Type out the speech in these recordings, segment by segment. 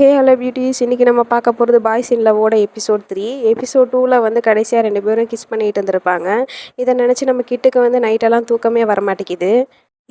Hey hello beauties இன்றைக்கி நம்ம பார்க்க போகிறது பாய்ஸ் இன் லவோட எபிசோட் த்ரீ எபிசோட் டூவில் வந்து கடைசியாக ரெண்டு பேரும் கிஸ் பண்ணிட்டு இருந்திருப்பாங்க. இதை நினச்சி நம்ம கிட்டுக்கு வந்து நைட்டெல்லாம் தூக்கமே வரமாட்டேங்குது.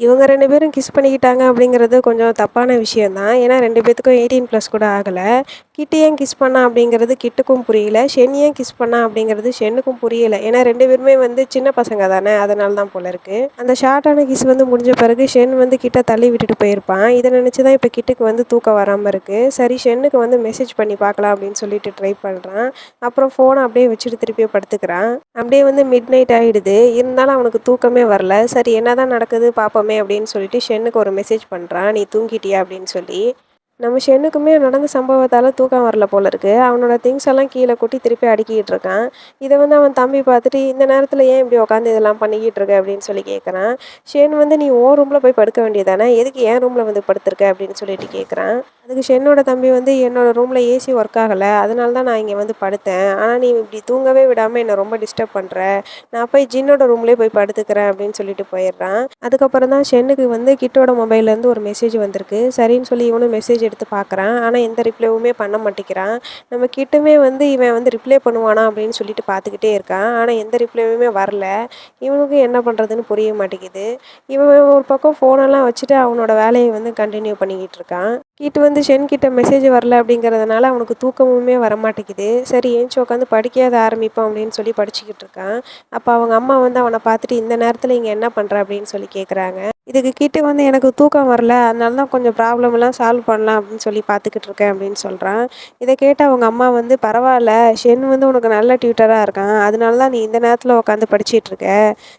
இவங்க ரெண்டு பேரும் கிஸ் பண்ணிக்கிட்டாங்க அப்படிங்கிறது கொஞ்சம் தப்பான விஷயந்தான் ஏன்னா ரெண்டு பேத்துக்கும் எயிட்டீன் ப்ளஸ் கூட ஆகலை. கிட்டு ஏன் கிஸ் பண்ணா அப்படிங்கிறது கிட்டுக்கும் புரியல. ஷென் ஏன் கிஸ் பண்ணா அப்படிங்கிறது ஷென்னுக்கும் புரியல. ஏன்னா ரெண்டு பேருமே வந்து சின்ன பசங்க தானே அதனால தான் போல இருக்குது அந்த ஷார்ட்டான கிஸ் வந்து முடிஞ்ச பிறகு ஷென் வந்து கிட்ட தள்ளி விட்டுட்டு போயிருப்பான். இதை நினச்சி தான் இப்போ கிட்டுக்கு வந்து தூக்கம் வராமல் இருக்குது சரி ஷென்னுக்கு வந்து மெசேஜ் பண்ணி பார்க்கலாம் அப்படின்னு சொல்லிட்டு ட்ரை பண்ணுறான் அப்புறம் ஃபோனை அப்படியே வச்சுட்டு திருப்பியே படுத்துக்கிறான். அப்படியே வந்து மிட் நைட் ஆகிடுது இருந்தாலும் அவனுக்கு தூக்கமே வரல. சரி என்ன தான் நடக்குது? பார்ப்போம் அப்படின்னு சொல்லிட்டு ஷென்னுக்கு ஒரு மெசேஜ் பண்ணுறான் நீ தூங்கிட்டியா அப்படின்னு சொல்லி நம்ம ஷென்னுக்குமே நடந்த சம்பவத்தால் தூக்கம் வரல போல இருக்கு. அவனோட திங்ஸ் எல்லாம் கீழே கொட்டி திருப்பி அடுக்கிட்டு இருக்கான். இதை வந்து அவன் தம்பி பார்த்துட்டு இந்த நேரத்தில் ஏன் இப்படி உட்காந்து இதெல்லாம் பண்ணிக்கிட்டு இருக்க? அப்படின்னு சொல்லி கேட்குறான் ஷென் வந்து நீ ஓ ரூமில் போய் படுக்க வேண்டியதானே? எதுக்கு ஏன் ரூமில் வந்து படுத்திருக்க? அப்படின்னு சொல்லிட்டு கேட்குறான் அதுக்கு ஷென்னோட தம்பி வந்து என்னோட ரூமில் ஏசி ஒர்க் ஆகலை. அதனால தான் நான் இங்கே வந்து படுத்தேன். ஆனால் நீ இப்படி தூங்கவே விடாமல் என்னை ரொம்ப டிஸ்டர்ப் பண்ணுற நான் போய் ஜின்னோட ரூம்லேயே போய் படுத்துக்கிறேன். அப்படின்னு சொல்லிட்டு போயிடுறான். அதுக்கப்புறம் தான் ஷென்னுக்கு வந்து கிட்டோட மொபைல்லேருந்து ஒரு மெசேஜ் வந்திருக்கு. சரின்னு சொல்லி இவனும் மெசேஜ் எடுத்து பார்க்குறான் ஆனால் எந்த ரிப்ளைவுமே பண்ண மாட்டேங்கிறான். நம்ம கிட்டமே வந்து இவன் வந்து ரிப்ளை பண்ணுவானா அப்படின்னு சொல்லிட்டு பார்த்துக்கிட்டே இருக்கான். ஆனால் எந்த ரிப்ளைவுமே வரல. இவனுக்கு என்ன பண்ணுறதுன்னு புரிய மாட்டேங்குது. இவன் ஒரு பக்கம் ஃபோனெல்லாம் வச்சுட்டு அவனோட வேலையை வந்து கண்டினியூ பண்ணிக்கிட்டு இருக்கான். கிட்டு வந்து ஷென் கிட்ட மெசேஜ் வரல அப்படிங்கிறதுனால அவனுக்கு தூக்கமுமே வர மாட்டேங்குது சரி ஏஞ்சி உட்காந்து படிக்காத ஆரம்பிப்போம் அப்படின்னு சொல்லி படிச்சுக்கிட்டு இருக்கான். அப்போ அவங்க அம்மா வந்து அவனை பார்த்துட்டு இந்த நேரத்தில் இங்கே என்ன பண்ணுற அப்படின்னு சொல்லி கேட்குறாங்க இதுக்கு கிட்ட வந்து எனக்கு தூக்கம் வரல அதனால தான் கொஞ்சம் ப்ராப்ளம்லாம் சால்வ் பண்ணலாம் அப்படின்னு சொல்லி பார்த்துக்கிட்டு இருக்கேன் அப்படின்னு சொல்கிறான் இதை கேட்டு அவங்க அம்மா வந்து பரவாயில்ல ஷென் வந்து உனக்கு நல்ல டியூட்டராக இருக்கான். அதனால தான் நீ இந்த நேரத்தில் உட்காந்து படிச்சிட்டு இருக்க.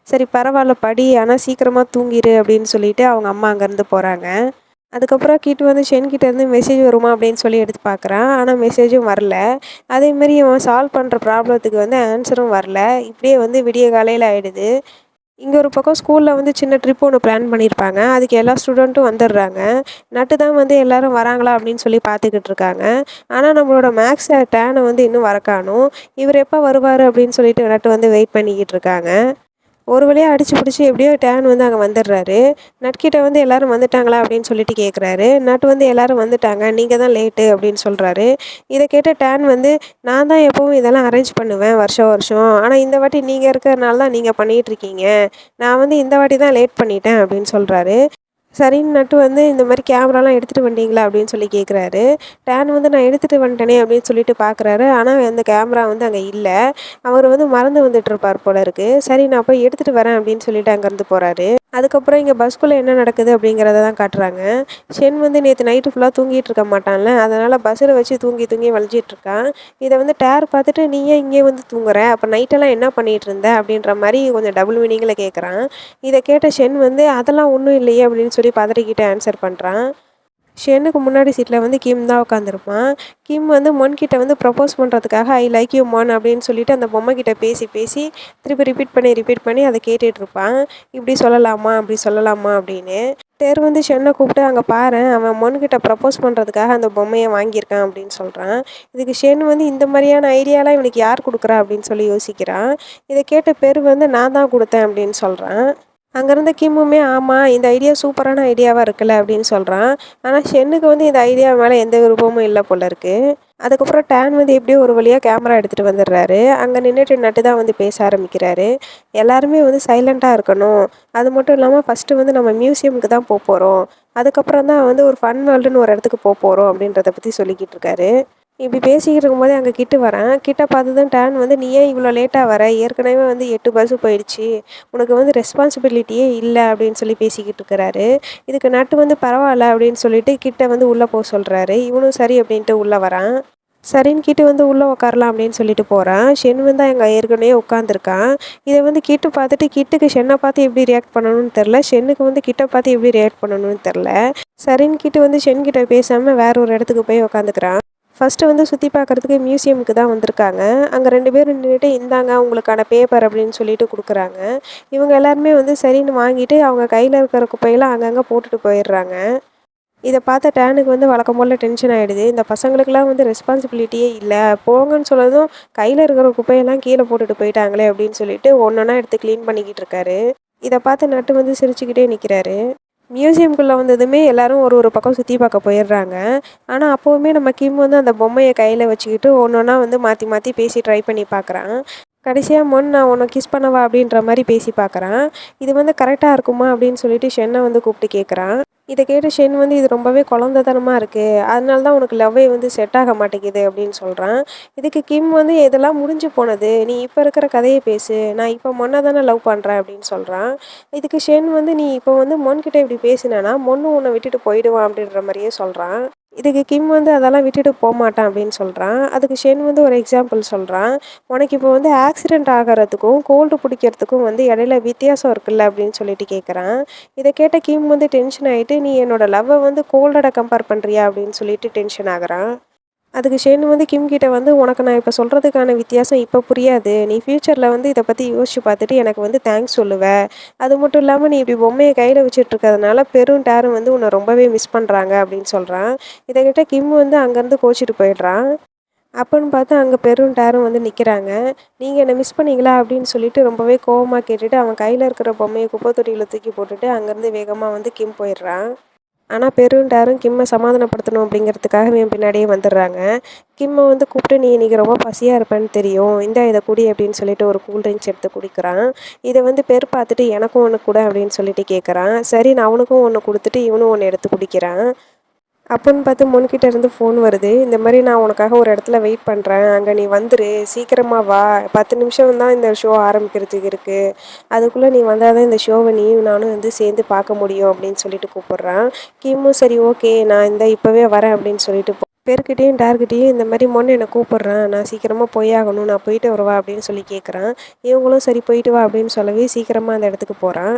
சரி பரவாயில்ல படி ஆனால் சீக்கிரமாக தூங்கிடு அப்படின்னு சொல்லிட்டு அவங்க அம்மா அங்கேருந்து போகிறாங்க அதுக்கப்புறம் கிட்ட வந்து ஷென் கிட்டேருந்து மெசேஜ் வருமா? அப்படின்னு சொல்லி எடுத்து பார்க்குறான். ஆனால் மெசேஜும் வரல. அதேமாரி அவன் சால்வ் பண்ணுற ப்ராப்ளத்துக்கு வந்து ஆன்சரும் வரல. இப்படியே வந்து விடிய காலையில் ஆகிடுது இங்கே ஒரு பக்கம் ஸ்கூலில் வந்து சின்ன ட்ரிப் ஒன்று பிளான் பண்ணியிருப்பாங்க அதுக்கு எல்லா ஸ்டூடெண்ட்டும் வந்துடுறாங்க. நட்டு தான் வந்து எல்லோரும் வராங்களா அப்படின்னு சொல்லி பார்த்துக்கிட்டு இருக்காங்க. ஆனால் நம்மளோட மேக்ஸ் டேனை வந்து இன்னும் வரக்கானும் இவர் எப்போ வருவார் அப்படின்னு சொல்லிட்டு நட்டு வந்து வெயிட் பண்ணிக்கிட்டு இருக்காங்க. ஒரு வழியாக அடிச்சு பிடிச்சி எப்படியோ டேன் வந்து அங்கே வந்துடுறாரு. நட்கிட்ட வந்து எல்லோரும் வந்துட்டாங்களா அப்படின்னு சொல்லிட்டு கேட்குறாரு நட் வந்து எல்லோரும் வந்துட்டாங்க. நீங்கள் தான் லேட்டு அப்படின்னு சொல்கிறாரு இதை கேட்ட டேன் வந்து நான் தான் எப்போவும் இதெல்லாம் அரேஞ்ச் பண்ணுவேன் வருஷம் வருஷம். ஆனால் இந்த வாட்டி நீங்கள் இருக்கிறனால தான் நீங்கள் பண்ணிகிட்ருக்கீங்க நான் வந்து இந்த வாட்டி தான் லேட் பண்ணிட்டேன் அப்படின்னு சொல்கிறாரு சரின்னு நட்டு வந்து இந்த மாதிரி கேமராலாம் எடுத்துகிட்டு வந்தீங்களா? அப்படின்னு சொல்லி கேட்குறாரு டேன் வந்து நான் எடுத்துகிட்டு வந்துட்டேனே அப்படின்னு சொல்லிட்டு பார்க்குறாரு ஆனால் அந்த கேமரா வந்து அங்கே இல்லை. அவர் வந்து மறந்து வந்துட்டு இருப்பார் போல இருக்குது சரி நான் போய் எடுத்துகிட்டு வரேன் அப்படின்னு சொல்லிட்டு அங்கேருந்து போகிறாரு அதுக்கப்புறம் இங்கே பஸ்க்குள்ளே என்ன நடக்குது அப்படிங்கிறத தான் காட்டுறாங்க. ஷென் வந்து நேற்று நைட்டு ஃபுல்லாக தூங்கிட்டு இருக்க மாட்டான்ல. அதனால் பஸ்ஸில் வச்சு தூங்கி தூங்கி வலிச்சிட்டு இருக்கான். இதை வந்து டேர் பார்த்துட்டு நீ ஏன் இங்கே வந்து தூங்குற? அப்போ நைட்டெல்லாம் என்ன பண்ணிகிட்டு இருந்த? அப்படின்ற மாதிரி கொஞ்சம் டபுள் மீனிங்கில் கேட்குறான் இதை கேட்ட ஷென் வந்து அதெல்லாம் ஒன்றும் இல்லையே அப்படின்னு சொல்லி பதறிக்கிட்டே ஆன்சர் பண்ணுறான் ஷென்னுக்கு முன்னாடி சீட்டில் வந்து கிம் தான் உட்காந்துருப்பான் கிம் வந்து மொன்கிட்ட வந்து ப்ரப்போஸ் பண்ணுறதுக்காக ஐ லைக் யூ மான் அப்படின்னு சொல்லிட்டு அந்த பொம்மை கிட்ட பேசி பேசி திருப்பி ரிப்பீட் பண்ணி ரிப்பீட் பண்ணி அதை கேட்டுட்டு இருப்பான். இப்படி சொல்லலாமா? அப்படி சொல்லலாமா? அப்படின்னு. டேர் வந்து ஷென்னை கூப்பிட்டு அங்கே பாரு அவன் மொன்கிட்ட ப்ரப்போஸ் பண்ணுறதுக்காக அந்த பொம்மையை வாங்கியிருக்கான் அப்படின்னு சொல்கிறான் இதுக்கு ஷென் வந்து இந்த மாதிரியான ஐடியாலாம் இவனுக்கு யார் கொடுக்குறா? அப்படின்னு சொல்லி யோசிக்கிறான். இதை கேட்ட பேர் வந்து நான் தான் கொடுத்தேன் அப்படின்னு சொல்கிறான் அங்கேருந்த கிம்முமே ஆமாம் இந்த ஐடியா சூப்பரான ஐடியாவாக இருக்குல்ல அப்படின்னு சொல்கிறான் ஆனால் ஷென்னுக்கு வந்து இந்த ஐடியா மேலே எந்த விருப்பமும் இல்லை போல இருக்குது அதுக்கப்புறம் டேன் வந்து எப்படியோ ஒரு வழியாக கேமரா எடுத்துகிட்டு வந்துடுறாரு. அங்கே நின்றுட்டு நட்டு தான் வந்து பேச ஆரம்பிக்கிறாரு. எல்லாருமே வந்து சைலண்ட்டாக இருக்கணும். அது மட்டும் இல்லாமல் ஃபஸ்ட்டு வந்து நம்ம மியூசியமுக்கு தான் போக போகிறோம் அதுக்கப்புறம் தான் வந்து ஒரு ஃபன் வேர்ல்டுன்னு ஒரு இடத்துக்கு போக போகிறோம் அப்படின்றத பற்றி சொல்லிக்கிட்டு இருக்காரு. இப்படி பேசிக்கிட்டு இருக்கும்போதே அங்கே கிட்ட வரேன். கிட்ட பார்த்து தான் டேன் வந்து நீ ஏன் இவ்வளோ லேட்டாக வர? ஏற்கனவே வந்து எட்டு பஸ்ஸு போயிடுச்சு. உனக்கு வந்து ரெஸ்பான்சிபிலிட்டியே இல்லை அப்படின்னு சொல்லி பேசிக்கிட்டு இருக்கிறாரு இதுக்கு நட்டு வந்து பரவாயில்ல அப்படின்னு சொல்லிட்டு கிட்ட வந்து உள்ளே போக சொல்கிறாரு இவனும் சரி அப்படின்ட்டு உள்ளே வரான். சரின்னு கிட்டு வந்து உள்ளே உட்காரலாம் அப்படின்னு சொல்லிட்டு போகிறான் ஷென் வந்து அங்கே ஏற்கனவே உட்காந்துருக்கான் இதை வந்து கிட்டு பார்த்துட்டு கிட்டுக்கு ஷென்னை பார்த்து எப்படி ரியாக்ட் பண்ணணும்னு தெரில ஷென்னுக்கு வந்து கிட்ட பார்த்து எப்படி ரியாக்ட் பண்ணணும்னு தெரில சரின்னு கிட்டு வந்து ஷென் கிட்ட பேசாமல் வேற ஒரு இடத்துக்கு போய் உட்காந்துக்கிறான் ஃபஸ்ட்டு வந்து சுற்றி பார்க்குறதுக்கு மியூசியமுக்கு தான் வந்திருக்காங்க. அங்கே ரெண்டு பேரும் நின்றுட்டு இந்தாங்க உங்களுக்கான பேப்பர் அப்படின்னு சொல்லிட்டு கொடுக்குறாங்க. இவங்க எல்லாருமே வந்து சரின்னு வாங்கிட்டு அவங்க கையில் இருக்கிற குப்பையெல்லாம் அங்கங்கே போட்டுட்டு போயிடுறாங்க. இதை பார்த்த டேனுக்கு வந்து வழக்கம் போல் டென்ஷன் ஆகிடுது இந்த பசங்களுக்கெல்லாம் வந்து ரெஸ்பான்சிபிலிட்டியே இல்லை. போங்கன்னு சொல்லதும் கையில் இருக்கிற குப்பையெல்லாம் கீழே போட்டுட்டு போயிட்டாங்களே அப்படின்னு சொல்லிட்டு ஒன்றா எடுத்து க்ளீன் பண்ணிக்கிட்டு இருக்காரு. இதை பார்த்து நட்டு வந்து சிரிச்சுக்கிட்டே நிற்கிறாரு மியூசியம்குள்ளே வந்ததுமே எல்லாரும் ஒரு ஒரு பக்கம் சுற்றி பார்க்க போயிடுறாங்க. ஆனால் அப்போவுமே நம்ம கிம் வந்து அந்த பொம்மையை கையில் வச்சுக்கிட்டு ஒன்று ஒன்றா வந்து மாற்றி மாற்றி பேசி ட்ரை பண்ணி பார்க்குறான். கடைசியாக மொன் நான் உன்னை கிஸ் பண்ணவா? அப்படின்ற மாதிரி பேசி பார்க்குறான். இது வந்து கரெக்டாக இருக்குமா அப்படின்னு சொல்லிட்டு ஷென்னை வந்து கூப்பிட்டு கேட்குறான் இதை கேட்டு ஷென் வந்து இது ரொம்பவே குழந்தத்தனமாக இருக்குது அதனால தான் உனக்கு லவ்வே வந்து செட் ஆக மாட்டேங்குது. அப்படின்னு சொல்கிறான் இதுக்கு கிம் வந்து இதெல்லாம் முடிஞ்சு போனது. நீ இப்போ இருக்கிற கதையை பேசு. நான் இப்போ மொன்னை தானே லவ் பண்ணுறேன் அப்படின்னு சொல்கிறான் இதுக்கு ஷென் வந்து நீ இப்போ வந்து மொன்கிட்ட இப்படி பேசினேன்னா மொன்னு உன்னை விட்டுட்டு போயிடுவான் அப்படின்ற மாதிரியே சொல்கிறான் இதுக்கு கிம் வந்து அதெல்லாம் விட்டுட்டு போக மாட்டான் அப்படின்னு சொல்கிறான் அதுக்கு ஷென் வந்து ஒரு எக்ஸாம்பிள் சொல்கிறான் உனக்கு இப்போ வந்து ஆக்சிடென்ட் ஆகிறதுக்கும் கோல்டு பிடிக்கிறதுக்கும் வந்து இடையில வித்தியாசம் இருக்குல்ல அப்படின்னு சொல்லிட்டு கேட்குறான் இதை கேட்ட கிம் வந்து டென்ஷன் ஆகிட்டு நீ என்னோட லவ்வை வந்து கோல்டோட கம்பேர் பண்ணுறியா அப்படின்னு சொல்லிட்டு டென்ஷன் ஆகுறான். அதுக்கு ஷேன் வந்து கிம் கிட்ட வந்து உனக்கு நான் இப்போ சொல்கிறதுக்கான வித்தியாசம் இப்போ புரியாது. நீ ஃப்யூச்சரில் வந்து இதை பற்றி யோசிச்சு பார்த்துட்டு எனக்கு வந்து தேங்க்ஸ் சொல்லுவேன் அது மட்டும் இல்லாமல் நீ இப்படி பொம்மையை கையில் வச்சுட்டு இருக்கிறதுனால பெரும் டேரும் வந்து உன்னை ரொம்பவே மிஸ் பண்ணுறாங்க அப்படின்னு சொல்கிறான் இதை கிட்ட கிம் வந்து அங்கேருந்து கோச்சிட்டு போயிடுறான். அப்போன்னு பார்த்து அங்கே பெரும் டேரும் வந்து நிற்கிறாங்க நீங்கள் என்னை மிஸ் பண்ணீங்களா அப்படின்னு சொல்லிட்டு ரொம்பவே கோவமாக கேட்டுட்டு அவன் கையில் இருக்கிற பொம்மையை குப்பை தொட்டியில் தூக்கி போட்டுட்டு அங்கேருந்து வேகமாக வந்து கிம் போயிடுறான். ஆனால் பெருண்டாரும் கிம்மை சமாதானப்படுத்தணும் அப்படிங்கிறதுக்காக என் பின்னாடியே வந்துடுறாங்க. கிம்மை வந்து கூப்பிட்டு நீ இன்றைக்கி ரொம்ப பசியாக இருப்பேன்னு தெரியும். இந்த இதை குடி அப்படின்னு சொல்லிட்டு ஒரு கூல் ட்ரிங்க்ஸ் எடுத்து குடிக்கிறான். இதை வந்து பெரு பார்த்துட்டு எனக்கும் ஒன்று கூட அப்படின்னு சொல்லிட்டு கேட்குறான் சரி நான் அவனுக்கும் ஒன்று கொடுத்துட்டு இவனும் ஒன்று எடுத்து குடிக்கிறான். அப்போன்னு பார்த்து முன்கிட்ட இருந்து ஃபோன் வருது. இந்த மாதிரி நான் உனக்காக ஒரு இடத்துல வெயிட் பண்ணுறேன் அங்கே நீ வந்துரு. சீக்கிரமாக வா. பத்து நிமிஷம் தான் இந்த ஷோ ஆரம்பிக்கிறதுக்கு இருக்குது அதுக்குள்ளே நீ வந்தால் தான் இந்த ஷோவை நீயும் நானும் வந்து சேர்ந்து பார்க்க முடியும் அப்படின்னு சொல்லிட்டு கூப்பிட்றான். கிம்மும் சரி ஓகே நான் இந்த இப்போவே வரேன் அப்படின்னு சொல்லிட்டு பேர்கிட்டையும் டார்கிட்டையும் இந்த மாதிரி மொன்ன என்னை கூப்பிட்றேன். நான் சீக்கிரமாக போயாகணும் நான் போயிட்டு வருவா அப்படின்னு சொல்லி கேட்குறான் இவங்களும் சரி போயிட்டு வா அப்படின்னு சொல்லவே சீக்கிரமாக அந்த இடத்துக்கு போகிறான்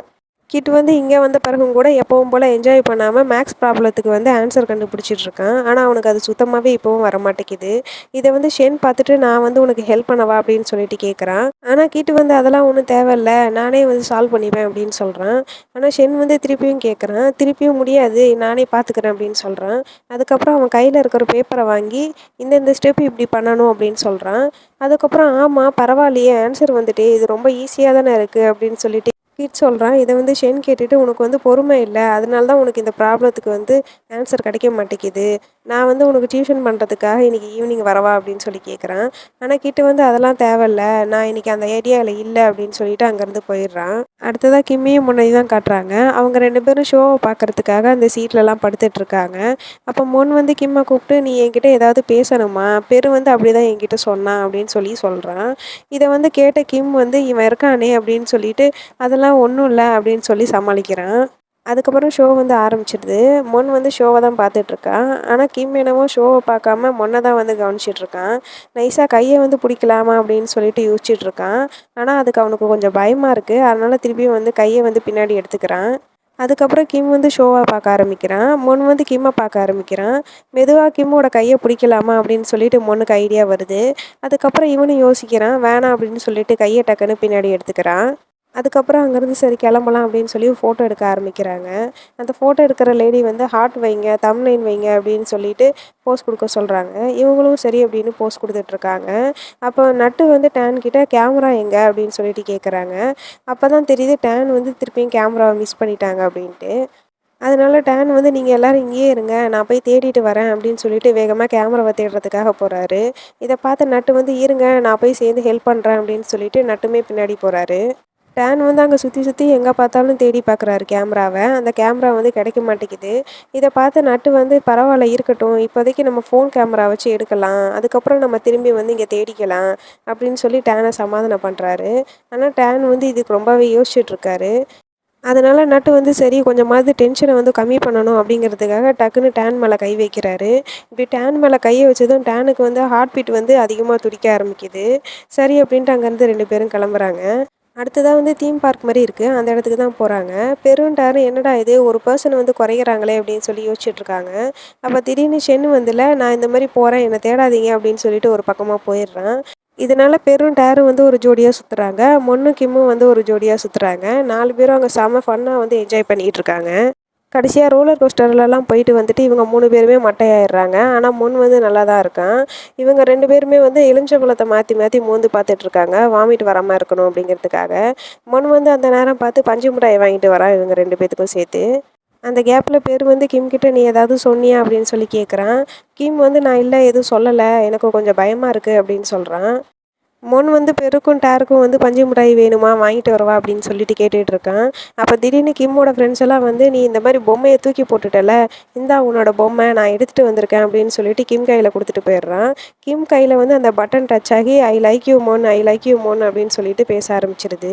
கிட் வந்து இங்கே வந்த பிறகும் கூட எப்பவும் போல் என்ஜாய் பண்ணாமல் மேக்ஸ் ப்ராப்ளத்துக்கு வந்து ஆன்சர் கண்டுபிடிச்சிட்டு இருக்கான். ஆனால் அவனுக்கு அது சுத்தமாகவே இப்போவும் வர மாட்டேங்குது இதை வந்து ஷென் பார்த்துட்டு நான் வந்து உனக்கு ஹெல்ப் பண்ணவா அப்படின்னு சொல்லிட்டு கேட்குறான் ஆனால் கிட் வந்து அதெல்லாம் ஒன்றும் தேவையில்ல. நானே வந்து சால்வ் பண்ணிப்பேன் அப்படின்னு சொல்கிறான் ஆனால் ஷென் வந்து திருப்பியும் கேட்குறான் திருப்பியும் முடியாது. நானே பார்த்துக்கிறேன் அப்படின்னு சொல்கிறான் அதுக்கப்புறம் அவன் கையில் இருக்கிற பேப்பரை வாங்கி இந்தந்த ஸ்டெப் இப்படி பண்ணணும் அப்படின்னு சொல்கிறான் அதுக்கப்புறம் ஆமாம் பரவாயில்லையே ஆன்சர் வந்துட்டு. இது ரொம்ப ஈஸியாக தானே இருக்குது அப்படின்னு சொல்லிட்டு கிட் சொல்கிறான் இதை வந்து ஷென் கேட்டுட்டு உனக்கு வந்து பொறுமை இல்லை. அதனால தான் உனக்கு இந்த ப்ராப்ளத்துக்கு வந்து ஆன்சர் கிடைக்க மாட்டேங்குது. நான் வந்து உனக்கு டியூஷன் பண்ணுறதுக்காக இன்றைக்கி ஈவினிங் வரவா அப்படின்னு சொல்லி கேட்குறான் ஆனால் கிட்ட வந்து அதெல்லாம் தேவையில்ல. நான் இன்றைக்கி அந்த ஏரியாவில் இல்லை அப்படின்னு சொல்லிட்டு அங்கேருந்து போயிடுறான். அடுத்ததாக கிம்மியும் முன்னாடி தான் காட்டுறாங்க. அவங்க ரெண்டு பேரும் ஷோவை பார்க்குறதுக்காக அந்த சீட்லலாம் படுத்துட்ருக்காங்க அப்போ முன் வந்து கிம்மை கூப்பிட்டு நீ என்கிட்ட ஏதாவது பேசணுமா? பெரு வந்து அப்படி தான் என்கிட்ட சொன்னான் அப்படின்னு சொல்லி சொல்கிறான் இதை வந்து கேட்ட கிம் வந்து இவன் இருக்கானே அப்படின்னு சொல்லிட்டு அதெல்லாம் ஒன்றும் இல்லை அப்படின்னு சொல்லி சமாளிக்கிறான். அதுக்கப்புறம் ஷோ வந்து ஆரம்பிச்சிடுது. மொன் வந்து ஷோவை தான் பார்த்துட்ருக்கான். ஆனால் கிம் என்னவோ ஷோவை பார்க்காம மொன்னை தான் வந்து கவனிச்சிட்ருக்கான். நைஸாக கையை வந்து பிடிக்கலாமா அப்படின்னு சொல்லிட்டு யோசிச்சுட்ருக்கான். ஆனால் அதுக்கு அவனுக்கு கொஞ்சம் பயமாக இருக்குது அதனால் திருப்பியும் வந்து கையை வந்து பின்னாடி எடுத்துக்கிறான். அதுக்கப்புறம் கிம் வந்து ஷோவை பார்க்க ஆரம்பிக்கிறான். மொன் வந்து கிம்மை பார்க்க ஆரம்பிக்கிறான். மெதுவாக கிம்மோட கையை பிடிக்கலாமா அப்படின்னு சொல்லிட்டு மொன்னுக்கு ஐடியா வருது. அதுக்கப்புறம் இவனும் யோசிக்கிறான். வேணாம் அப்படின்னு சொல்லிட்டு கையை டக்குன்னு பின்னாடி எடுத்துக்கிறான். அதுக்கப்புறம் அங்கேருந்து சரி கிளம்பலாம் அப்படின்னு சொல்லி ஃபோட்டோ எடுக்க ஆரம்பிக்கிறாங்க. அந்த ஃபோட்டோ எடுக்கிற லேடி வந்து ஹார்ட் வைங்க தம்லைன் வைங்க அப்படின்னு சொல்லிட்டு போஸ் கொடுக்க சொல்கிறாங்க இவங்களும் சரி அப்படின்னு போஸ் கொடுத்துட்ருக்காங்க. அப்போ நட்டு வந்து டேன் கிட்ட கேமரா எங்கே? அப்படின்னு சொல்லிட்டு கேட்குறாங்க அப்போ தான் தெரியுது டேன் வந்து திருப்பியும் கேமராவை மிஸ் பண்ணிட்டாங்க அப்படின்ட்டு. அதனால டேன் வந்து நீங்கள் எல்லோரும் இங்கேயே இருங்க நான் போய் தேடிட்டு வரேன் அப்படின்னு சொல்லிட்டு வேகமாக கேமராவை தேடுறதுக்காக போகிறாரு இதை பார்த்து நட்டு வந்து இருங்க நான் போய் சேர்ந்து ஹெல்ப் பண்ணுறேன் அப்படின்னு சொல்லிட்டு நட்டுமே பின்னாடி போகிறாரு டேன் வந்து அங்கே சுற்றி சுற்றி எங்கே பார்த்தாலும் தேடி பார்க்குறாரு கேமராவை அந்த கேமரா வந்து கிடைக்க மாட்டேங்குது. இதை பார்த்து நட்டு வந்து பரவாயில்ல இருக்கட்டும். இப்போதைக்கு நம்ம ஃபோன் கேமரா வச்சு எடுக்கலாம். அதுக்கப்புறம் நம்ம திரும்பி வந்து இங்கே தேடிக்கலாம் அப்படின்னு சொல்லி டேனை சமாதானம் பண்ணுறாரு ஆனால் டேன் வந்து இதுக்கு ரொம்பவே யோசிச்சுட்ருக்காரு. அதனால் நட்டு வந்து சரி கொஞ்சமாவது டென்ஷனை வந்து கம்மி பண்ணணும் அப்படிங்கிறதுக்காக டக்குன்னு டேன் மேலே கை வைக்கிறாரு. இப்படி டேன் மேலே கையை வச்சதும் டேனுக்கு வந்து ஹார்ட் பீட் வந்து அதிகமாக துடிக்க ஆரம்பிக்குது. சரி அப்படின்ட்டு அங்கேருந்து ரெண்டு பேரும் கிளம்புறாங்க. அடுத்ததாக வந்து தீம் பார்க் மாதிரி இருக்குது அந்த இடத்துக்கு தான் போகிறாங்க பெருண்டாரு என்னடா இது? ஒரு பர்சன் வந்து குறையிறாங்களே அப்படின்னு சொல்லி யோசிச்சுட்ருக்காங்க அப்போ திடீர்னு சென்னு வந்துல நான் இந்த மாதிரி போகிறேன் என்னை தேடாதீங்க. அப்படின்னு சொல்லிட்டு ஒரு பக்கமாக போயிடுறேன். இதனால் பெரும் டேரும் வந்து ஒரு ஜோடியாக சுற்றுறாங்க மொன்னும் கிம்மும் வந்து ஒரு ஜோடியாக சுற்றுறாங்க நாலு பேரும் அங்கே செம்ம ஃபன்னாக வந்து என்ஜாய் பண்ணிகிட்டு இருக்காங்க. கடைசியாக ரோலர் கோஸ்டர்லலாம் போயிட்டு வந்துட்டு இவங்க மூணு பேருமே மட்டையாயிடுறாங்க. ஆனால் முன் வந்து நல்லா தான் இருக்கான். இவங்க ரெண்டு பேருமே வந்து எலுமிச்சம்பழத்தை மாற்றி மாற்றி மோந்து பார்த்துட்ருக்காங்க. வாமிட் வராமல் இருக்கணும் அப்படிங்கிறதுக்காக. முன் வந்து அந்த நேரம் பார்த்து பஞ்சு மிட்டாயை வாங்கிட்டு வரான் இவங்க ரெண்டு பேத்துக்கும் சேர்த்து. அந்த கேப்பில் பேர் வந்து கிம் கிட்ட நீ ஏதாவது சொன்னியா அப்படின்னு சொல்லி கேட்குறான் கிம் வந்து நான் இல்லை எதுவும் சொல்லலை. எனக்கு கொஞ்சம் பயமாக இருக்குது அப்படின்னு சொல்கிறான் முன் வந்து பெருக்கும் டேருக்கும் வந்து பஞ்சு மிட்டாய் வேணுமா? வாங்கிட்டு வரவா? அப்படின்னு சொல்லிட்டு கேட்டுட்டு இருக்கான் அப்போ திடீர்னு கிம்மோட ஃப்ரெண்ட்ஸ் எல்லாம் வந்து நீ இந்த மாதிரி பொம்மையை தூக்கி போட்டுட்டல? இந்தா உன்னோட பொம்மை நான் எடுத்துகிட்டு வந்திருக்கேன் அப்படின்னு சொல்லிட்டு கிம் கையில் கொடுத்துட்டு போயிடுறான். கிம் கையில் வந்து அந்த பட்டன் டச் ஆகி I like you mon I like you mon அப்படின்னு சொல்லிட்டு பேச ஆரம்பிச்சிருது.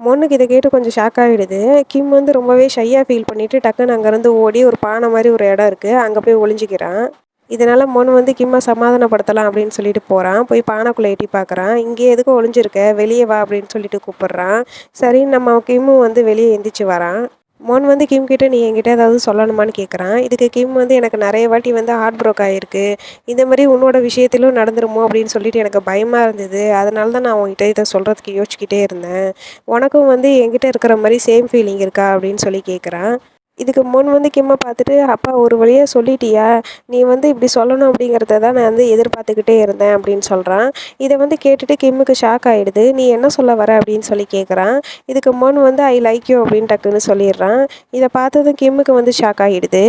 மொன்னுக்கு இதை கேட்டு கொஞ்சம் ஷாக் ஆகிடுது கிம் வந்து ரொம்பவே ஷையாக ஃபீல் பண்ணிவிட்டு டக்குன்னு அங்கேருந்து ஓடி ஒரு பானை மாதிரி ஒரு இடம் இருக்குது அங்கே போய் ஒளிஞ்சிக்கிறான். இதனால் மோன் வந்து கிம்மை சமாதானப்படுத்தலாம் அப்படின்னு சொல்லிட்டு போகிறான் போய் பானைக்குள்ளே எட்டி பார்க்குறான் இங்கே எதுக்கும் ஒளிஞ்சிருக்க? வெளியே வா அப்படின்னு சொல்லிட்டு கூப்பிட்றான். சரி நம்ம கிம்மு வந்து வெளியே எந்திரிச்சு வரான். மோன் வந்து கிம் கிட்ட நீ என்கிட்ட ஏதாவது சொல்லணுமான்னு கேட்குறான் இதுக்கு கிம் வந்து எனக்கு நிறைய வாட்டி வந்து ஹார்ட் ப்ரோக் ஆகிருக்கு இந்த மாதிரி உன்னோட விஷயத்திலும் நடந்துருமோ? அப்படின்னு சொல்லிட்டு எனக்கு பயமாக இருந்தது. அதனால தான் நான் உங்ககிட்ட இதை சொல்கிறதுக்கு யோசிச்சுக்கிட்டே இருந்தேன். உனக்கும் வந்து என்கிட்ட இருக்கிற மாதிரி சேம் ஃபீலிங் இருக்கா? அப்படின்னு சொல்லி கேட்குறான் இதுக்கு முன் வந்து கிம்மை பார்த்துட்டு அப்பா ஒரு வழியாக சொல்லிட்டியா? நீ வந்து இப்படி சொல்லணும் அப்படிங்கிறத தான் நான் வந்து எதிர்பார்த்துக்கிட்டே இருந்தேன் அப்படின்னு சொல்கிறான் இதை வந்து கேட்டுட்டு கிம்முக்கு ஷாக் ஆகிடுது நீ என்ன சொல்ல வர? அப்படின்னு சொல்லி கேட்குறான் இதுக்கு முன் வந்து ஐ லைக் யூ அப்படின்னு டக்குன்னு சொல்லிடுறான். இதை பார்த்ததும் கிம்முக்கு வந்து ஷாக் ஆகிடுது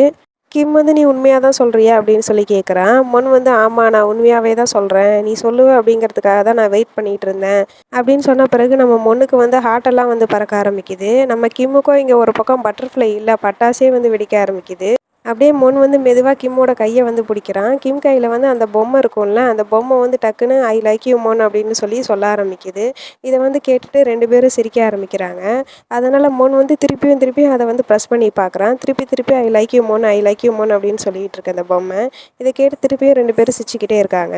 கிம் வந்து நீ உண்மையாக தான் சொல்கிறியா அப்படின்னு சொல்லி கேட்குறான் மொன் வந்து ஆமாம் நான் உண்மையாகவே தான் சொல்கிறேன் நீ சொல்லுவ அப்படிங்கிறதுக்காக தான் நான் வெயிட் பண்ணிகிட்டு இருந்தேன். அப்படின்னு சொன்ன பிறகு நம்ம மொன்னுக்கு வந்து ஹார்ட்டெல்லாம் வந்து பறக்க ஆரம்பிக்குது. நம்ம கிம்முக்கும் இங்கே ஒரு பக்கம் பட்டர்ஃப்ளை இல்லை பட்டாசே வந்து வெடிக்க ஆரம்பிக்குது. அப்படியே மொன் வந்து மெதுவாக கிம்மோட கையை வந்து பிடிக்கிறான். கிம் கையில் வந்து அந்த பொம்மை இருக்கும்ல அந்த பொம்மை வந்து டக்குன்னு ஐ லைக் யூ மோன் அப்படின்னு சொல்லி சொல்ல ஆரம்பிக்குது. இதை வந்து கேட்டுட்டு ரெண்டு பேரும் சிரிக்க ஆரம்பிக்கிறாங்க. அதனால் மோன் வந்து திருப்பியும் திருப்பியும் அதை வந்து ப்ரெஸ் பண்ணி பார்க்குறான். திருப்பி திருப்பி I like you mon I like you mon அப்படின்னு சொல்லிகிட்டு இருக்கு அந்த பொம்மை. இதை கேட்டு திருப்பியும் ரெண்டு பேரும் சிரிச்சுக்கிட்டே இருக்காங்க.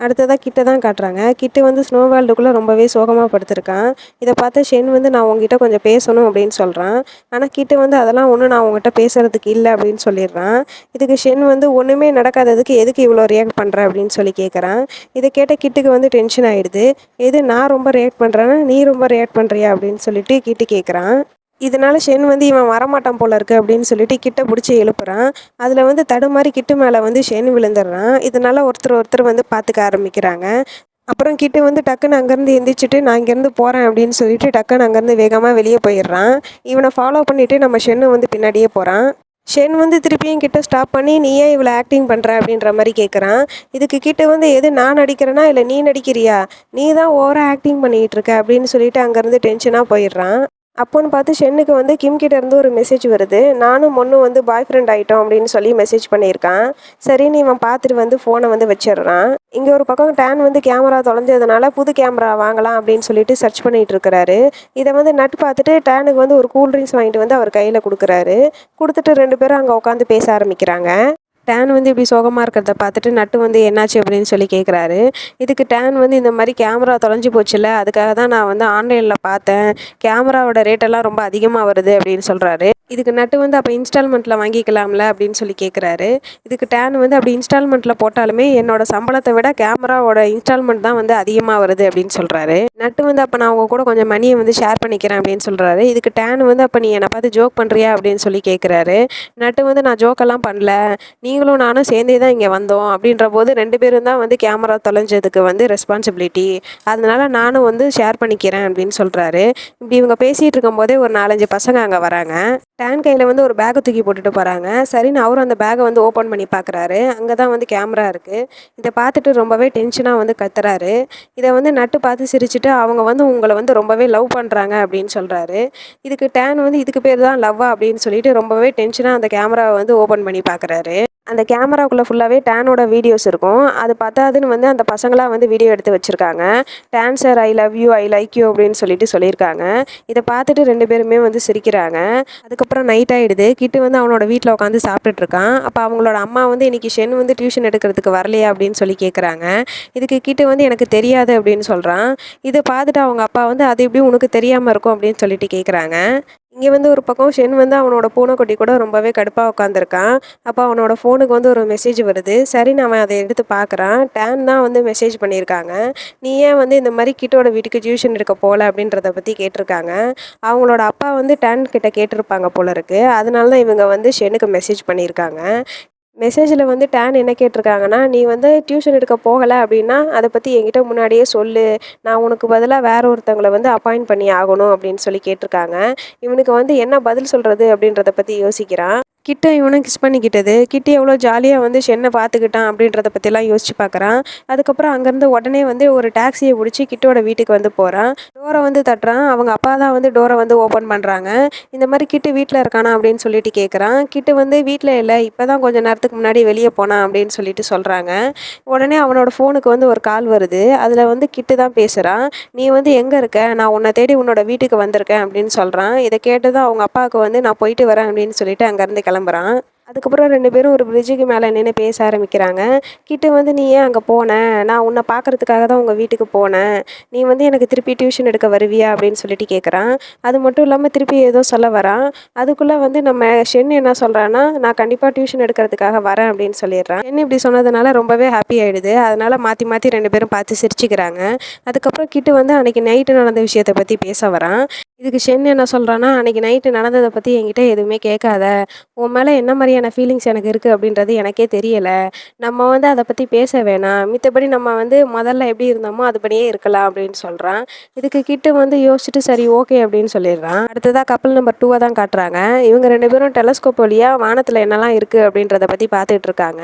அடுத்ததாக கிட்ட தான் காட்டுறாங்க. கிட்ட வந்து ஸ்னோ வேர்ல்டுக்குள்ளே ரொம்பவே சோகமாக படுத்திருக்கான். இதை பார்த்து ஷென் வந்து நான் உங்ககிட்ட கொஞ்சம் பேசணும் அப்படின்னு சொல்கிறான் ஆனால் கிட்ட வந்து அதெல்லாம் ஒன்றும் நான் உங்ககிட்ட பேசுகிறதுக்கு இல்லை அப்படின்னு சொல்லிடுறான். இதுக்கு ஷென் வந்து ஒன்றுமே நடக்காததுக்கு எதுக்கு இவ்வளோ ரியாக்ட் பண்ணுற அப்படின்னு சொல்லி கேட்குறான் இதை கேட்ட கிட்டுக்கு வந்து டென்ஷன் ஆகிடுது எது நான் ரொம்ப ரியாக்ட் பண்ணுறேன்னா நீ ரொம்ப ரியாக்ட் பண்ணுறியா அப்படின்னு சொல்லிட்டு கிட்டு கேட்குறான் இதனால ஷென் வந்து இவன் வரமாட்டான் போல இருக்கு அப்படின்னு சொல்லிட்டு கிட்ட பிடிச்சி எழுப்புறான். அதில் வந்து தடுமாறி கிட்டு மேலே வந்து ஷென் விழுந்துடுறான் இதனால ஒருத்தர் ஒருத்தர் வந்து பார்த்துக்க ஆரம்பிக்கிறாங்க. அப்புறம் கிட்ட வந்து டக்குன்னு அங்கேருந்து எந்திரிச்சிட்டு நான் இங்கேருந்து போகிறேன் அப்படின்னு சொல்லிட்டு டக்குன்னு அங்கேருந்து வேகமாக வெளியே போயிடுறான். இவனை ஃபாலோ பண்ணிவிட்டு நம்ம ஷென்னு வந்து பின்னாடியே போகிறான் ஷென் வந்து திருப்பியும் கிட்ட ஸ்டாப் பண்ணி நீ ஏன் இவ்வளோ ஆக்டிங் பண்ணுற அப்படின்ற மாதிரி கேட்குறான் இதுக்கு கிட்ட வந்து எது நான் நடிக்கிறேனா? இல்லை நீ நடிக்கிறியா? நீ தான் ஓவராக ஆக்டிங் பண்ணிகிட்டு இருக்க? அப்படின்னு சொல்லிட்டு அங்கேருந்து டென்ஷனாக போயிடுறான். அப்போன்னு பார்த்து ஷென்னுக்கு வந்து கிம் கிட்ட இருந்து ஒரு மெசேஜ் வருது. நானும் மொன்னும் வந்து பாய் ஃப்ரெண்ட் ஆகிட்டோம் அப்படின்னு சொல்லி மெசேஜ் பண்ணியிருக்கான். சரின்னு இவன் பார்த்துட்டு வந்து ஃபோனை வந்து வச்சிடுறான். இங்கே ஒரு பக்கம் டேன் வந்து கேமரா தொலைஞ்சதுனால புது கேமரா வாங்கலாம் அப்படின்னு சொல்லிட்டு சர்ச் பண்ணிட்டு இருக்கிறாரு. இதை வந்து நட் பார்த்துட்டு டேனுக்கு வந்து ஒரு கூல் ட்ரிங்க்ஸ் வாங்கிட்டு வந்து அவர் கையில் கொடுக்குறாரு. கொடுத்துட்டு ரெண்டு பேரும் அங்கே உட்காந்து பேச ஆரம்பிக்கிறாங்க. டேன் வந்து இப்படி சோகமாக இருக்கிறத பார்த்துட்டு நட்டு வந்து என்னாச்சு அப்படின்னு சொல்லி கேட்குறாரு இதுக்கு டேன் வந்து இந்த மாதிரி கேமரா தொலைஞ்சி போச்சுல அதுக்காக தான் நான் வந்து ஆன்லைனில் பார்த்தேன். கேமராவோட ரேட்டெல்லாம் ரொம்ப அதிகமாக வருது அப்படின்னு சொல்கிறாரு இதுக்கு நட்டு வந்து அப்போ இன்ஸ்டால்மெண்ட்டில் வாங்கிக்கலாம்ல அப்படின்னு சொல்லி கேட்குறாரு இதுக்கு டேன் வந்து அப்படி இன்ஸ்டால்மெண்ட்டில் போட்டாலுமே என்னோட சம்பளத்தை விட கேமராவோட இன்ஸ்டால்மெண்ட் தான் வந்து அதிகமாக வருது அப்படின்னு சொல்கிறாரு நட்டு வந்து அப்போ நான் அவங்க கூட கொஞ்சம் மணியை வந்து ஷேர் பண்ணிக்கிறேன் அப்படின்னு சொல்கிறாரு இதுக்கு டேன் வந்து அப்போ நீ என்னை பார்த்து ஜோக் பண்ணுறியா அப்படின்னு சொல்லி கேட்குறாரு நட்டு வந்து நான் ஜோக்கெல்லாம் பண்ணல. நீங்களும் நானும் சேர்ந்தே தான் இங்கே வந்தோம் அப்படின்ற போது ரெண்டு பேரும் தான் வந்து கேமரா தொலைஞ்சதுக்கு வந்து ரெஸ்பான்சிபிலிட்டி அதனால நானும் வந்து ஷேர் பண்ணிக்கிறேன் அப்படின்னு சொல்கிறாரு இப்படி இவங்க பேசிகிட்டு இருக்கும்போதே ஒரு நாலஞ்சு பசங்க அங்கே வராங்க. டேன் கையில் வந்து ஒரு பேக்கை தூக்கி போட்டுட்டு போகிறாங்க சரின்னு அவரும் அந்த பேக்கை வந்து ஓப்பன் பண்ணி பார்க்குறாரு அங்கே தான் வந்து கேமரா இருக்குது இதை பார்த்துட்டு ரொம்பவே டென்ஷனாக வந்து கத்துறாரு. இதை வந்து நட்டு பார்த்து சிரிச்சுட்டு அவங்க வந்து உங்களை வந்து ரொம்பவே லவ் பண்ணுறாங்க அப்படின்னு சொல்கிறாரு இதுக்கு டேன் வந்து இதுக்கு பேர் தான் லவ்வா அப்படின்னு சொல்லிட்டு ரொம்பவே டென்ஷனாக அந்த கேமராவை வந்து ஓப்பன் பண்ணி பார்க்குறாரு அந்த கேமராக்குள்ளே ஃபுல்லாகவே டேனோட வீடியோஸ் இருக்கும். அது பத்தாதுன்னு வந்து அந்த பசங்களாம் வந்து வீடியோ எடுத்து வச்சுருக்காங்க. Tan sir I love you I like you அப்படின்னு சொல்லிட்டு சொல்லியிருக்காங்க. இதை பார்த்துட்டு ரெண்டு பேருமே வந்து சிரிக்கிறாங்க. அதுக்கப்புறம் நைட் ஆகிடுது கிட்டு வந்து அவனோட வீட்டில் உட்காந்து சாப்பிட்டுட்ருக்கான். அப்போ அவங்களோட அம்மா வந்து இன்றைக்கி ஷென் வந்து டியூஷன் எடுக்கிறதுக்கு வரலையா? அப்படின்னு சொல்லி கேட்குறாங்க இதுக்கு கிட்டு வந்து எனக்கு தெரியாது அப்படின்னு சொல்கிறான் இதை பார்த்துட்டு அவங்க அப்பா வந்து அது எப்படி உனக்கு தெரியாமல் இருக்கும்? அப்படின்னு சொல்லிட்டு கேட்குறாங்க இங்கே வந்து ஒரு பக்கம் ஷென் வந்து அவனோட பூனைக்குட்டி கூட ரொம்பவே கடுப்பாக உட்காந்துருக்கான் அப்போ அவனோட ஃபோனுக்கு வந்து ஒரு மெசேஜ் வருது. சரி அவன் அதை எடுத்து பார்க்குறான் டேன் தான் வந்து மெசேஜ் பண்ணியிருக்காங்க. நீ ஏன் வந்து இந்த மாதிரி கிட்டோட வீட்டுக்கு டியூஷன் எடுக்க போகல அப்படின்றத பற்றி கேட்டிருக்காங்க. அவங்களோட அப்பா வந்து டேன் கிட்ட கேட்டிருப்பாங்க போல இருக்கு. அதனால தான் இவங்க வந்து ஷெனுக்கு மெசேஜ் பண்ணியிருக்காங்க. மெசேஜில் வந்து டேன் என்ன கேட்டிருக்காங்கன்னா நீ வந்து டியூஷன் எடுக்க போகலை அப்படின்னா அதை பற்றி என்கிட்ட முன்னாடியே சொல்லு. நான் உனக்கு பதிலாக வேற ஒருத்தவங்களை வந்து அப்பாயிண்ட் பண்ணி ஆகணும் அப்படின்னு சொல்லி கேட்டிருக்காங்க. இவனுக்கு வந்து என்ன பதில் சொல்கிறது அப்படின்றத பற்றி யோசிக்கிறான். கிட்ட இவனும் கிஸ் பண்ணிக்கிட்டது. கிட்ட எவ்வளோ ஜாலியாக வந்து சென்னை பார்த்துக்கிட்டான் அப்படின்றத பற்றிலாம் யோசிச்சு பார்க்குறான் அதுக்கப்புறம் அங்கேருந்து உடனே வந்து ஒரு டாக்ஸியை பிடிச்சி கிட்டோட வீட்டுக்கு வந்து போகிறான் டோரை வந்து தட்டுறான். அவங்க அப்பா தான் வந்து டோரை வந்து ஓப்பன் பண்ணுறாங்க இந்த மாதிரி கிட்டு வீட்டில் இருக்கானா அப்படின்னு சொல்லிட்டு கேட்குறான் கிட்டு வந்து வீட்டில் இல்லை இப்போ தான் கொஞ்சம் நேரத்துக்கு முன்னாடி வெளியே போனான் அப்படின்னு சொல்லிட்டு சொல்கிறாங்க உடனே அவனோட ஃபோனுக்கு வந்து ஒரு கால் வருது. அதில் வந்து கிட்டு தான் பேசுகிறான் நீ வந்து எங்கே இருக்க? நான் உன்னை தேடி உன்னோட வீட்டுக்கு வந்திருக்கேன் அப்படின்னு சொல்கிறான் இதை கேட்டு தான் அவங்க அப்பாவுக்கு வந்து நான் போயிட்டு வரேன் அப்படின்னு சொல்லிட்டு அங்கேருந்து கிளம்புறான். அதுக்கப்புறம் ரெண்டு பேரும் ஒரு பிரிட்ஜுக்கு மேலே நின்று பேச ஆரம்பிக்கிறாங்க. கிட்ட வந்து நீ ஏன் அங்கே போன? நான் உன்னை பார்க்கறதுக்காக தான் உங்கள் வீட்டுக்கு போனேன். நீ வந்து எனக்கு திருப்பி டியூஷன் எடுக்க வருவியா? அப்படின்னு சொல்லிட்டு கேட்குறான் அது மட்டும் இல்லாமல் திருப்பி ஏதோ சொல்ல வரான். அதுக்குள்ளே வந்து நம்ம ஷென் என்ன சொல்கிறான்னா நான் கண்டிப்பாக டியூஷன் எடுக்கிறதுக்காக வரேன் அப்படின்னு சொல்லிடுறான். ஷென் இப்படி சொன்னதுனால ரொம்பவே ஹாப்பி ஆகிடுது அதனால் மாற்றி மாற்றி ரெண்டு பேரும் பார்த்து சிரிச்சுக்கிறாங்க. அதுக்கப்புறம் கிட்டு வந்து அன்றைக்கி நைட்டு நடந்த விஷயத்தை பற்றி பேச வரான். இதுக்கு ஷென் என்ன சொல்கிறான்னா அன்றைக்கி நைட்டு நடந்ததை பற்றி என்கிட்ட எதுவுமே கேட்காத. உன் மேலே என்ன மாதிரியான ஃபீலிங்ஸ் எனக்கு இருக்குது அப்படின்றது எனக்கே தெரியலை. நம்ம வந்து அதை பற்றி பேச வேணாம். மித்தபடி நம்ம வந்து முதல்ல எப்படி இருந்தோமோ அதுபடியே இருக்கலாம் அப்படின்னு சொல்கிறான் இதுக்கு கிட்ட வந்து யோசிச்சுட்டு சரி ஓகே அப்படின்னு சொல்லிடுறான். அடுத்ததாக கப்பல் நம்பர் டூவை தான் காட்டுறாங்க. இவங்க ரெண்டு பேரும் டெலஸ்கோப் வழியாக வானத்தில் என்னெல்லாம் இருக்குது அப்படின்றத பற்றி பார்த்துட்டு இருக்காங்க.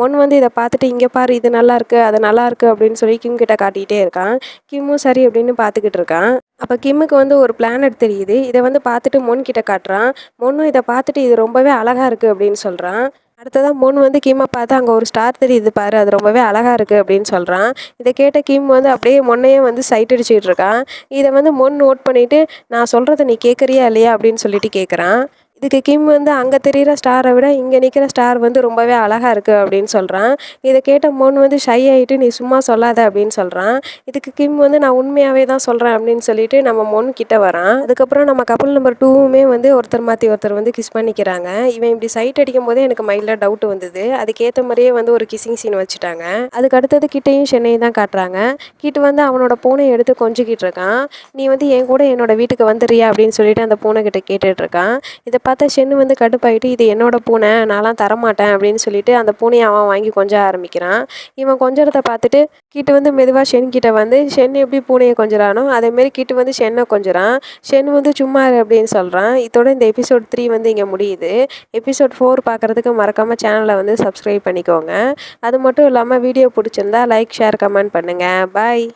முன் வந்து இதை பார்த்துட்டு இங்கே பாரு இது நல்லா இருக்குது அது நல்லா இருக்குது அப்படின்னு சொல்லி கிம் கிட்ட காட்டிகிட்டே இருக்கான். கிம்மும் சரி அப்படின்னு பார்த்துக்கிட்டு இருக்கான். அப்போ கிம்முக்கு வந்து ஒரு பிளானட் தெரியுது. இதை வந்து பார்த்துட்டு மொன் கிட்ட காட்டுறான். மொன்னும் இதை பார்த்துட்டு இது ரொம்பவே அழகாக இருக்குது அப்படின்னு சொல்கிறான் அடுத்ததாக மொன் வந்து கிம்மை பார்த்து அங்கே ஒரு ஸ்டார் தெரியுது பாரு அது ரொம்பவே அழகாக இருக்குது அப்படின்னு சொல்கிறான் இதை கேட்ட கிம் வந்து அப்படியே மொன்னையே வந்து சைட் அடிச்சுட்டு இருக்கான். இதை வந்து மொன் நோட் பண்ணிவிட்டு நான் சொல்கிறத நீ கேட்குறியா இல்லையா? அப்படின்னு சொல்லிட்டு கேட்குறான் இதுக்கு கிம் வந்து அங்கே தெரிகிற ஸ்டாரை விட இங்கே நிற்கிற ஸ்டார் வந்து ரொம்பவே அழகாக இருக்குது அப்படின்னு சொல்கிறான் இதை கேட்ட மோன் வந்து ஷை ஆகிட்டு நீ சும்மா சொல்லாத அப்படின்னு சொல்கிறான் இதுக்கு கிம் வந்து நான் உண்மையாகவே தான் சொல்கிறேன் அப்படின்னு சொல்லிட்டு நம்ம மோன் கிட்ட வரான். அதுக்கப்புறம் நம்ம கப்பல் நம்பர் டூவுமே வந்து ஒருத்தர் மாற்றி ஒருத்தர் வந்து கிஸ் பண்ணிக்கிறாங்க. இவன் இப்படி சைட் அடிக்கும் போதே எனக்கு மைண்டில் டவுட் வந்தது. அதுக்கேற்ற மாதிரியே வந்து ஒரு கிசிங் சீன் வச்சுட்டாங்க. அதுக்கு அடுத்தது கிட்டையும் சென்னையும் தான் காட்டுறாங்க. கிட்ட வந்து அவனோட பூனை எடுத்து கொஞ்சிக்கிட்டு இருக்கான். நீ வந்து என் கூட என்னோட வீட்டுக்கு வந்துடுறியா? அப்படின்னு சொல்லிட்டு அந்த பூனை கிட்ட கேட்டுட்ருக்கான் இதை பார்த்தா சென்னு வந்து கடுப்பாயிட்டு இது என்னோட பூனை நான்லாம் தரமாட்டேன் அப்படின்னு சொல்லிட்டு அந்த பூனையை அவன் வாங்கி கொஞ்ச ஆரம்பிக்கிறான். இவன் கொஞ்சத்தை பார்த்துட்டு கிட்ட வந்து மெதுவாக சென் கிட்ட வந்து சென் எப்படி பூனையை கொஞ்சறானோ அதேமாரி கிட்ட வந்து சென்னை கொஞ்சறான். சென் வந்து சும்மா இரு அப்படின்னு சொல்கிறான் இதோட இந்த எபிசோட் த்ரீ வந்து இங்கே முடியுது. எபிசோட் ஃபோர் பார்க்குறதுக்கு மறக்காமல் சேனலை வந்து சப்ஸ்கிரைப் பண்ணிக்கோங்க. அது மட்டும் இல்லாமல் வீடியோ பிடிச்சிருந்தா லைக் ஷேர் கமெண்ட் பண்ணுங்கள் பாய்.